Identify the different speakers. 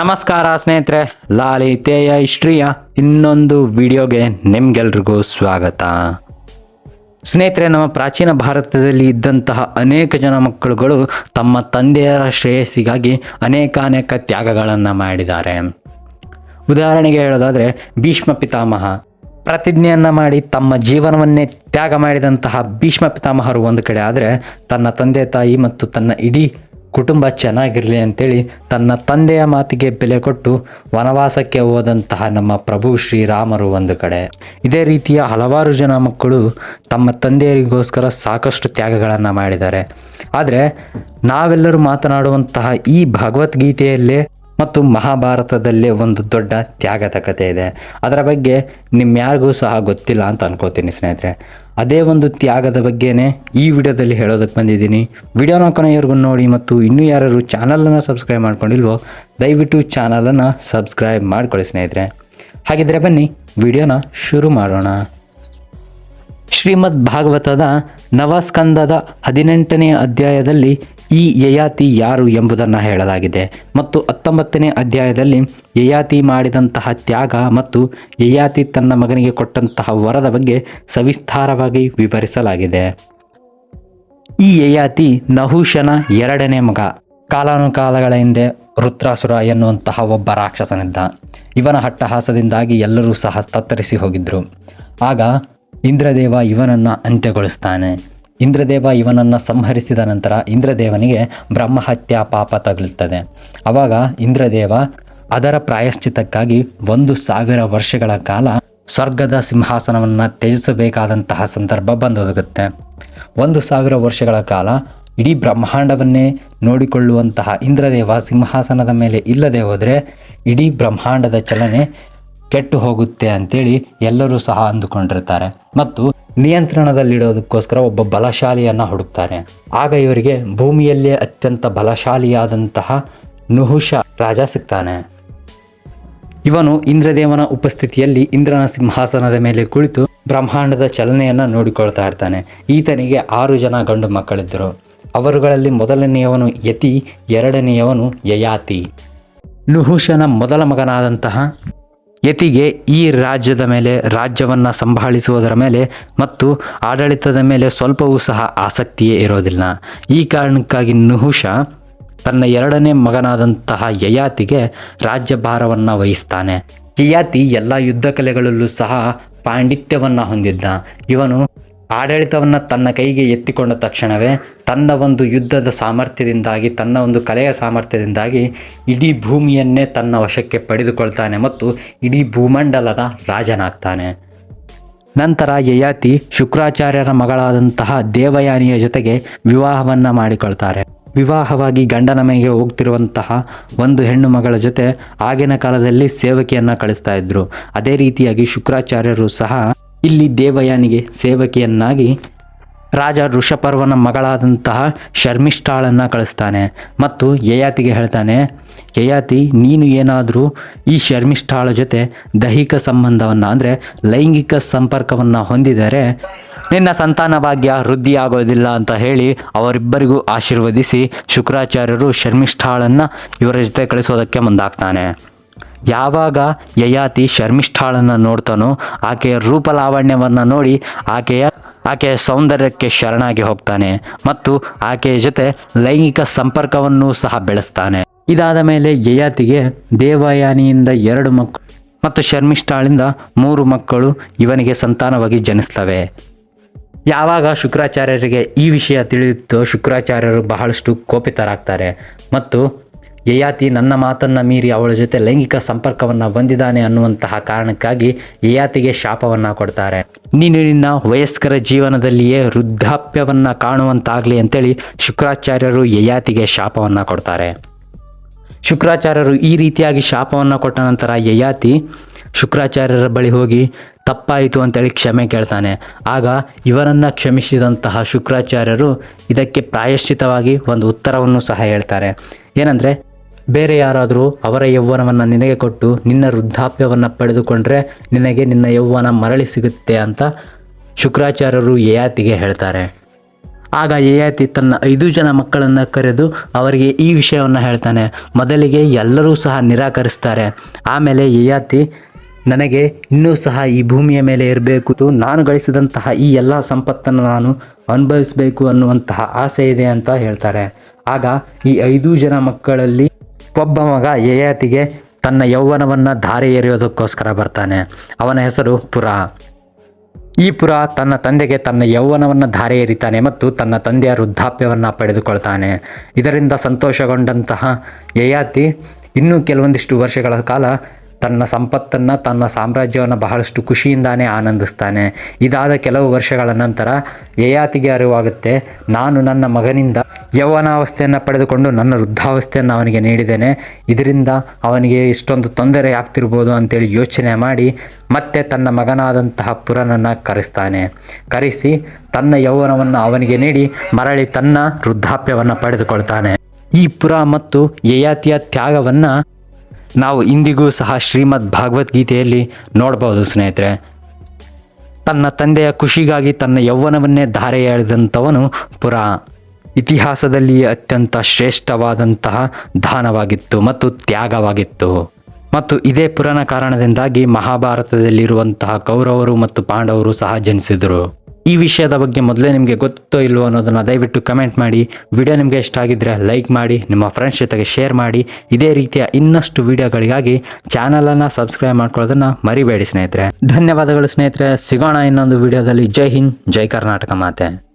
Speaker 1: ನಮಸ್ಕಾರ ಸ್ನೇಹಿತರೆ ಲಾಲಿತೇಯ ಹಿಸ್ಟ್ರಿಯ ಇನ್ನೊಂದು ವಿಡಿಯೋಗೆ ನಿಮ್ಗೆಲ್ರಿಗೂ ಸ್ವಾಗತ. ಸ್ನೇಹಿತರೆ, ನಮ್ಮ ಪ್ರಾಚೀನ ಭಾರತದಲ್ಲಿ ಇದ್ದಂತಹ ಅನೇಕ ಜನ ಮಕ್ಕಳುಗಳು ತಮ್ಮ ತಂದೆಯರ ಶ್ರೇಯಸ್ಸಿಗಾಗಿ ಅನೇಕ ಅನೇಕ ತ್ಯಾಗಗಳನ್ನು ಮಾಡಿದ್ದಾರೆ. ಉದಾಹರಣೆಗೆ ಹೇಳೋದಾದರೆ, ಭೀಷ್ಮ ಪಿತಾಮಹ. ಪ್ರತಿಜ್ಞೆಯನ್ನು ಮಾಡಿ ತಮ್ಮ ಜೀವನವನ್ನೇ ತ್ಯಾಗ ಮಾಡಿದಂತಹ ಭೀಷ್ಮ ಪಿತಾಮಹರು ಒಂದು ಕಡೆ, ಆದರೆ ತನ್ನ ತಂದೆ ತಾಯಿ ಮತ್ತು ತನ್ನ ಇಡೀ ಕುಟುಂಬ ಚೆನ್ನಾಗಿರಲಿ ಅಂತೇಳಿ ತನ್ನ ತಂದೆಯ ಮಾತಿಗೆ ಬೆಲೆ ಕೊಟ್ಟು ವನವಾಸಕ್ಕೆ ಹೋದಂತಹ ನಮ್ಮ ಪ್ರಭು ಶ್ರೀರಾಮರು ಒಂದು ಕಡೆ. ಇದೇ ರೀತಿಯ ಹಲವಾರು ಜನ ಮಕ್ಕಳು ತಮ್ಮ ತಂದೆಯರಿಗೋಸ್ಕರ ಸಾಕಷ್ಟು ತ್ಯಾಗಗಳನ್ನು ಮಾಡಿದ್ದಾರೆ. ಆದರೆ ನಾವೆಲ್ಲರೂ ಮಾತನಾಡುವಂತಹ ಈ ಭಗವದ್ಗೀತೆಯಲ್ಲೇ ಮತ್ತು ಮಹಾಭಾರತದಲ್ಲೇ ಒಂದು ದೊಡ್ಡ ತ್ಯಾಗದ ಕಥೆ ಇದೆ. ಅದರ ಬಗ್ಗೆ ನಿಮ್ಯಾರಿಗೂ ಸಹ ಗೊತ್ತಿಲ್ಲ ಅಂತ ಅನ್ಕೋತೀನಿ ಸ್ನೇಹಿತರೆ. ಅದೇ ಒಂದು ತ್ಯಾಗದ ಬಗ್ಗೆನೇ ಈ ವಿಡಿಯೋದಲ್ಲಿ ಹೇಳೋದಕ್ಕೆ ಬಂದಿದ್ದೀನಿ. ವಿಡಿಯೋನ ಕೊನೆಯವರೆಗೂ ನೋಡಿ ಮತ್ತು ಇನ್ನೂ ಯಾರು ಚಾನಲನ್ನು ಸಬ್ಸ್ಕ್ರೈಬ್ ಮಾಡ್ಕೊಂಡಿಲ್ವೋ, ದಯವಿಟ್ಟು ಚಾನಲನ್ನು ಸಬ್ಸ್ಕ್ರೈಬ್ ಮಾಡ್ಕೊಳ್ಳಿ ಸ್ನೇಹಿತರೆ. ಹಾಗಿದ್ರೆ ಬನ್ನಿ, ವಿಡಿಯೋನ ಶುರು ಮಾಡೋಣ. ಶ್ರೀಮದ್ ಭಾಗವತದ ನವಸ್ಕಂದದ ಹದಿನೆಂಟನೇ ಅಧ್ಯಾಯದಲ್ಲಿ ಈ ಯಯಾತಿ ಯಾರು ಎಂಬುದನ್ನು ಹೇಳಲಾಗಿದೆ. ಮತ್ತು ಹತ್ತೊಂಬತ್ತನೇ ಅಧ್ಯಾಯದಲ್ಲಿ ಯಯಾತಿ ಮಾಡಿದಂತಹ ತ್ಯಾಗ ಮತ್ತು ಯಯಾತಿ ತನ್ನ ಮಗನಿಗೆ ಕೊಟ್ಟಂತಹ ವರದ ಬಗ್ಗೆ ಸವಿಸ್ತಾರವಾಗಿ ವಿವರಿಸಲಾಗಿದೆ. ಈ ಯಯಾತಿ ನಹುಶನ ಎರಡನೇ ಮಗ. ಕಾಲಾನುಕಾಲಗಳ ಹಿಂದೆ ರುದ್ರಾಸುರ ಎನ್ನುವಂತಹ ಒಬ್ಬ ರಾಕ್ಷಸನಿದ್ದ. ಇವನ ಹಟ್ಟಹಾಸದಿಂದಾಗಿ ಎಲ್ಲರೂ ಸಹ ತತ್ತರಿಸಿ ಹೋಗಿದ್ದರು ಆಗ ಇಂದ್ರದೇವ ಇವನನ್ನು ಅಂತ್ಯಗೊಳಿಸ್ತಾನೆ. ಇಂದ್ರದೇವ ಇವನನ್ನು ಸಂಹರಿಸಿದ ನಂತರ ಇಂದ್ರದೇವನಿಗೆ ಬ್ರಹ್ಮಹತ್ಯಾ ಪಾಪ ತಗಲುತ್ತದೆ. ಆವಾಗ ಇಂದ್ರದೇವ ಅದರ ಪ್ರಾಯಶ್ಚಿತ್ತಕ್ಕಾಗಿ ಒಂದು ಸಾವಿರ ವರ್ಷಗಳ ಕಾಲ ಸ್ವರ್ಗದ ಸಿಂಹಾಸನವನ್ನು ತ್ಯಜಿಸಬೇಕಾದಂತಹ ಸಂದರ್ಭ ಬಂದೊದಗುತ್ತೆ. ಒಂದು ಸಾವಿರ ವರ್ಷಗಳ ಕಾಲ ಇಡೀ ಬ್ರಹ್ಮಾಂಡವನ್ನೇ ನೋಡಿಕೊಳ್ಳುವಂತಹ ಇಂದ್ರದೇವ ಸಿಂಹಾಸನದ ಮೇಲೆ ಇಲ್ಲದೆ ಹೋದರೆ ಇಡೀ ಬ್ರಹ್ಮಾಂಡದ ಚಲನೆ ಕೆಟ್ಟು ಹೋಗುತ್ತೆ ಅಂತೇಳಿ ಎಲ್ಲರೂ ಸಹ ಅಂದುಕೊಂಡಿರ್ತಾರೆ. ಮತ್ತು ನಿಯಂತ್ರಣದಲ್ಲಿಡೋದಕ್ಕೋಸ್ಕರ ಒಬ್ಬ ಬಲಶಾಲಿಯನ್ನು ಹುಡುಕ್ತಾರೆ. ಆಗ ಇವರಿಗೆ ಭೂಮಿಯಲ್ಲೇ ಅತ್ಯಂತ ಬಲಶಾಲಿಯಾದಂತಹ ನುಹುಷ ರಾಜ ಸಿಗ್ತಾನೆ. ಇವನು ಇಂದ್ರದೇವನ ಉಪಸ್ಥಿತಿಯಲ್ಲಿ ಇಂದ್ರನ ಸಿಂಹಾಸನದ ಮೇಲೆ ಕುಳಿತು ಬ್ರಹ್ಮಾಂಡದ ಚಲನೆಯನ್ನು ನೋಡಿಕೊಳ್ತಾ ಇರ್ತಾನೆ. ಈತನಿಗೆ ಆರು ಜನ ಗಂಡು ಮಕ್ಕಳಿದ್ದರು. ಅವರುಗಳಲ್ಲಿ ಮೊದಲನೆಯವನು ಯತಿ, ಎರಡನೆಯವನು ಯಯಾತಿ. ನುಹುಷನ ಮೊದಲ ಮಗನಾದಂತಹ ಯತಿಗೆ ಈ ರಾಜ್ಯದ ಮೇಲೆ, ರಾಜ್ಯವನ್ನು ಸಂಭಾಳಿಸುವುದರ ಮೇಲೆ ಮತ್ತು ಆಡಳಿತದ ಮೇಲೆ ಸ್ವಲ್ಪವೂ ಸಹ ಆಸಕ್ತಿಯೇ ಇರೋದಿಲ್ಲ. ಈ ಕಾರಣಕ್ಕಾಗಿ ನುಹುಷ ತನ್ನ ಎರಡನೇ ಮಗನಾದಂತಹ ಯಯಾತಿಗೆ ರಾಜ್ಯಭಾರವನ್ನು ವಹಿಸ್ತಾನೆ. ಯಯಾತಿ ಎಲ್ಲ ಯುದ್ಧ ಕಲೆಗಳಲ್ಲೂ ಸಹ ಪಾಂಡಿತ್ಯವನ್ನು ಹೊಂದಿದ್ದ. ಇವನು ಆಡಳಿತವನ್ನು ತನ್ನ ಕೈಗೆ ಎತ್ತಿಕೊಂಡ ತಕ್ಷಣವೇ ತನ್ನ ಒಂದು ಯುದ್ಧದ ಸಾಮರ್ಥ್ಯದಿಂದಾಗಿ, ತನ್ನ ಒಂದು ಕಲೆಯ ಸಾಮರ್ಥ್ಯದಿಂದಾಗಿ ಇಡೀ ಭೂಮಿಯನ್ನೇ ತನ್ನ ವಶಕ್ಕೆ ಪಡೆದುಕೊಳ್ತಾನೆ ಮತ್ತು ಇಡೀ ಭೂಮಂಡಲದ ರಾಜನಾಗ್ತಾನೆ. ನಂತರ ಯಯಾತಿ ಶುಕ್ರಾಚಾರ್ಯರ ಮಗಳಾದಂತಹ ದೇವಯಾನಿಯ ಜೊತೆಗೆ ವಿವಾಹವನ್ನು ಮಾಡಿಕೊಳ್ತಾರೆ. ವಿವಾಹವಾಗಿ ಗಂಡನ ಮನೆಗೆ ಹೋಗ್ತಿರುವಂತಹ ಒಂದು ಹೆಣ್ಣು ಮಗಳ ಜೊತೆ ಆಗಿನ ಕಾಲದಲ್ಲಿ ಸೇವಕಿಯನ್ನು ಕಳಿಸ್ತಾ ಇದ್ರು. ಅದೇ ರೀತಿಯಾಗಿ ಶುಕ್ರಾಚಾರ್ಯರು ಸಹ ಇಲ್ಲಿ ದೇವಯಾನಿಗೆ ಸೇವಕಿಯನ್ನಾಗಿ ರಾಜ ಋಷಪರ್ವನ ಮಗಳಾದಂತಹ ಶರ್ಮಿಷ್ಠಾಳನ್ನು ಕಳಿಸ್ತಾನೆ. ಮತ್ತು ಯಯಾತಿಗೆ ಹೇಳ್ತಾನೆ, ಯಯಾತಿ, ನೀನು ಏನಾದರೂ ಈ ಶರ್ಮಿಷ್ಠಾಳ ಜೊತೆ ದೈಹಿಕ ಸಂಬಂಧವನ್ನು ಅಂದರೆ ಲೈಂಗಿಕ ಸಂಪರ್ಕವನ್ನು ಹೊಂದಿದರೆ ನಿನ್ನ ಸಂತಾನ ಭಾಗ್ಯ ವೃದ್ಧಿಯಾಗೋದಿಲ್ಲ ಅಂತ ಹೇಳಿ ಅವರಿಬ್ಬರಿಗೂ ಆಶೀರ್ವದಿಸಿ ಶುಕ್ರಾಚಾರ್ಯರು ಶರ್ಮಿಷ್ಠಾಳನ್ನು ಇವರ ಜೊತೆ ಕಳಿಸೋದಕ್ಕೆ ಮುಂದಾಗ್ತಾನೆ. ಯಾವಾಗ ಯಯಾತಿ ಶರ್ಮಿಷ್ಠಾಳನ್ನು ನೋಡ್ತಾನೋ ಆಕೆಯ ರೂಪಲಾವಣ್ಯವನ್ನು ನೋಡಿ ಆಕೆಯ ಆಕೆಯ ಸೌಂದರ್ಯಕ್ಕೆ ಶರಣಾಗಿ ಹೋಗ್ತಾನೆ ಮತ್ತು ಆಕೆಯ ಜೊತೆ ಲೈಂಗಿಕ ಸಂಪರ್ಕವನ್ನು ಸಹ ಬೆಳೆಸ್ತಾನೆ. ಇದಾದ ಮೇಲೆ ಯಯಾತಿಗೆ ದೇವಯಾನಿಯಿಂದ ಎರಡು ಮಕ್ಕಳು ಮತ್ತು ಶರ್ಮಿಷ್ಠಾಳಿಂದ ಮೂರು ಮಕ್ಕಳು ಇವನಿಗೆ ಸಂತಾನವಾಗಿ ಜನಿಸ್ತವೆ. ಯಾವಾಗ ಶುಕ್ರಾಚಾರ್ಯರಿಗೆ ಈ ವಿಷಯ ತಿಳಿಯುತ್ತೋ ಶುಕ್ರಾಚಾರ್ಯರು ಬಹಳಷ್ಟು ಕೋಪಿತರಾಗ್ತಾರೆ ಮತ್ತು ಯಯಾತಿ ನನ್ನ ಮಾತನ್ನು ಮೀರಿ ಅವಳ ಜೊತೆ ಲೈಂಗಿಕ ಸಂಪರ್ಕವನ್ನು ಹೊಂದಿದ್ದಾನೆ ಅನ್ನುವಂತಹ ಕಾರಣಕ್ಕಾಗಿ ಯಯಾತಿಗೆ ಶಾಪವನ್ನು ಕೊಡ್ತಾರೆ. ನೀನು ನಿನ್ನ ವಯಸ್ಕರ ಜೀವನದಲ್ಲಿಯೇ ವೃದ್ಧಾಪ್ಯವನ್ನು ಕಾಣುವಂತಾಗಲಿ ಅಂತೇಳಿ ಶುಕ್ರಾಚಾರ್ಯರು ಯಯಾತಿಗೆ ಶಾಪವನ್ನು ಕೊಡ್ತಾರೆ. ಶುಕ್ರಾಚಾರ್ಯರು ಈ ರೀತಿಯಾಗಿ ಶಾಪವನ್ನು ಕೊಟ್ಟ ನಂತರ ಯಯಾತಿ ಶುಕ್ರಾಚಾರ್ಯರ ಬಳಿ ಹೋಗಿ ತಪ್ಪಾಯಿತು ಅಂತೇಳಿ ಕ್ಷಮೆ ಕೇಳ್ತಾನೆ. ಆಗ ಇವರನ್ನು ಕ್ಷಮಿಸಿದಂತಹ ಶುಕ್ರಾಚಾರ್ಯರು ಇದಕ್ಕೆ ಪ್ರಾಯಶ್ಚಿತವಾಗಿ ಒಂದು ಉತ್ತರವನ್ನು ಸಹ ಹೇಳ್ತಾರೆ. ಏನಂದರೆ ಬೇರೆ ಯಾರಾದರೂ ಅವರ ಯೌವನವನ್ನು ನಿನಗೆ ಕೊಟ್ಟು ನಿನ್ನ ವೃದ್ಧಾಪ್ಯವನ್ನು ಪಡೆದುಕೊಂಡ್ರೆ ನಿನಗೆ ನಿನ್ನ ಯೌವನ ಮರಳಿ ಸಿಗುತ್ತೆ ಅಂತ ಶುಕ್ರಾಚಾರ್ಯರು ಯಯಾತಿಗೆ ಹೇಳ್ತಾರೆ. ಆಗ ಯಯಾತಿ ತನ್ನ ಐದು ಜನ ಮಕ್ಕಳನ್ನು ಕರೆದು ಅವರಿಗೆ ಈ ವಿಷಯವನ್ನು ಹೇಳ್ತಾನೆ. ಮೊದಲಿಗೆ ಎಲ್ಲರೂ ಸಹ ನಿರಾಕರಿಸ್ತಾರೆ. ಆಮೇಲೆ ಯಯಾತಿ ನನಗೆ ಇನ್ನೂ ಸಹ ಈ ಭೂಮಿಯ ಮೇಲೆ ಇರಬೇಕು. ನಾನು ಗಳಿಸಿದಂತಹ ಈ ಎಲ್ಲ ಸಂಪತ್ತನ್ನು ನಾನು ಅನುಭವಿಸಬೇಕು ಅನ್ನುವಂತಹ ಆಸೆ ಇದೆ ಅಂತ ಹೇಳ್ತಾರೆ. ಆಗ ಈ ಐದು ಜನ ಮಕ್ಕಳಲ್ಲಿ ಒಬ್ಬ ಮಗ ಯಯಾತಿಗೆ ತನ್ನ ಯೌವನವನ್ನು ಧಾರೆ ಎರೆಯೋದಕ್ಕೋಸ್ಕರ ಬರ್ತಾನೆ. ಅವನ ಹೆಸರು ಪುರ. ಈ ಪುರ ತನ್ನ ತಂದೆಗೆ ತನ್ನ ಯೌವನವನ್ನು ಧಾರೆ ಎರಿತಾನೆ ಮತ್ತು ತನ್ನ ತಂದೆಯ ವೃದ್ಧಾಪ್ಯವನ್ನು ಪಡೆದುಕೊಳ್ತಾನೆ. ಇದರಿಂದ ಸಂತೋಷಗೊಂಡಂತಹ ಯಯಾತಿ ಇನ್ನೂ ಕೆಲವೊಂದಿಷ್ಟು ವರ್ಷಗಳ ಕಾಲ ತನ್ನ ಸಂಪತ್ತನ್ನು, ತನ್ನ ಸಾಮ್ರಾಜ್ಯವನ್ನು ಬಹಳಷ್ಟು ಖುಷಿಯಿಂದಾನೇ ಆನಂದಿಸ್ತಾನೆ. ಇದಾದ ಕೆಲವು ವರ್ಷಗಳ ನಂತರ ಯಯಾತಿಗೆ ಅರಿವಾಗುತ್ತೆ, ನಾನು ನನ್ನ ಮಗನಿಂದ ಯೌವನಾವಸ್ಥೆಯನ್ನು ಪಡೆದುಕೊಂಡು ನನ್ನ ವೃದ್ಧಾವಸ್ಥೆಯನ್ನು ಅವನಿಗೆ ನೀಡಿದ್ದೇನೆ. ಇದರಿಂದ ಅವನಿಗೆ ಇಷ್ಟೊಂದು ತೊಂದರೆ ಆಗ್ತಿರ್ಬೋದು ಅಂತೇಳಿ ಯೋಚನೆ ಮಾಡಿ ಮತ್ತೆ ತನ್ನ ಮಗನಾದಂತಹ ಪುರನನ್ನು ಕರೆಸ್ತಾನೆ. ಕರೆಸಿ ತನ್ನ ಯೌವನವನ್ನು ಅವನಿಗೆ ನೀಡಿ ಮರಳಿ ತನ್ನ ವೃದ್ಧಾಪ್ಯವನ್ನು ಪಡೆದುಕೊಳ್ತಾನೆ. ಈ ಪುರ ಮತ್ತು ಯಯಾತಿಯ ತ್ಯಾಗವನ್ನು ನಾವು ಇಂದಿಗೂ ಸಹ ಶ್ರೀಮದ್ ಭಾಗವದ್ಗೀತೆಯಲ್ಲಿ ನೋಡ್ಬೋದು ಸ್ನೇಹಿತರೆ. ತನ್ನ ತಂದೆಯ ಖುಷಿಗಾಗಿ ತನ್ನ ಯೌವನವನ್ನೇ ಧಾರೆ ಎಳೆದಂಥವನು ಪುರ. ಇತಿಹಾಸದಲ್ಲಿ ಅತ್ಯಂತ ಶ್ರೇಷ್ಠವಾದಂತಹ ದಾನವಾಗಿತ್ತು ಮತ್ತು ತ್ಯಾಗವಾಗಿತ್ತು. ಮತ್ತು ಇದೇ ಪುರಾಣ ಕಾರಣದಿಂದಾಗಿ ಮಹಾಭಾರತದಲ್ಲಿರುವಂತಹ ಕೌರವರು ಮತ್ತು ಪಾಂಡವರು ಸಹ ಜನಿಸಿದರು. ಈ ವಿಷಯದ ಬಗ್ಗೆ ಮೊದಲೇ ನಿಮಗೆ ಗೊತ್ತೋ ಇಲ್ವೋ ಅನ್ನೋದನ್ನು ದಯವಿಟ್ಟು ಕಮೆಂಟ್ ಮಾಡಿ. ವಿಡಿಯೋ ನಿಮಗೆ ಇಷ್ಟ ಆಗಿದ್ದರೆ ಲೈಕ್ ಮಾಡಿ, ನಿಮ್ಮ ಫ್ರೆಂಡ್ಸ್ ಜೊತೆಗೆ ಶೇರ್ ಮಾಡಿ. ಇದೇ ರೀತಿಯ ಇನ್ನಷ್ಟು ವಿಡಿಯೋಗಳಿಗಾಗಿ ಚಾನಲನ್ನು ಸಬ್ಸ್ಕ್ರೈಬ್ ಮಾಡ್ಕೊಳ್ಳೋದನ್ನು ಮರಿಬೇಡಿ ಸ್ನೇಹಿತರೆ. ಧನ್ಯವಾದಗಳು ಸ್ನೇಹಿತರೆ. ಸಿಗೋಣ ಇನ್ನೊಂದು ವಿಡಿಯೋದಲ್ಲಿ. ಜೈ ಹಿಂದ್, ಜೈ ಕರ್ನಾಟಕ ಮಾತೆ.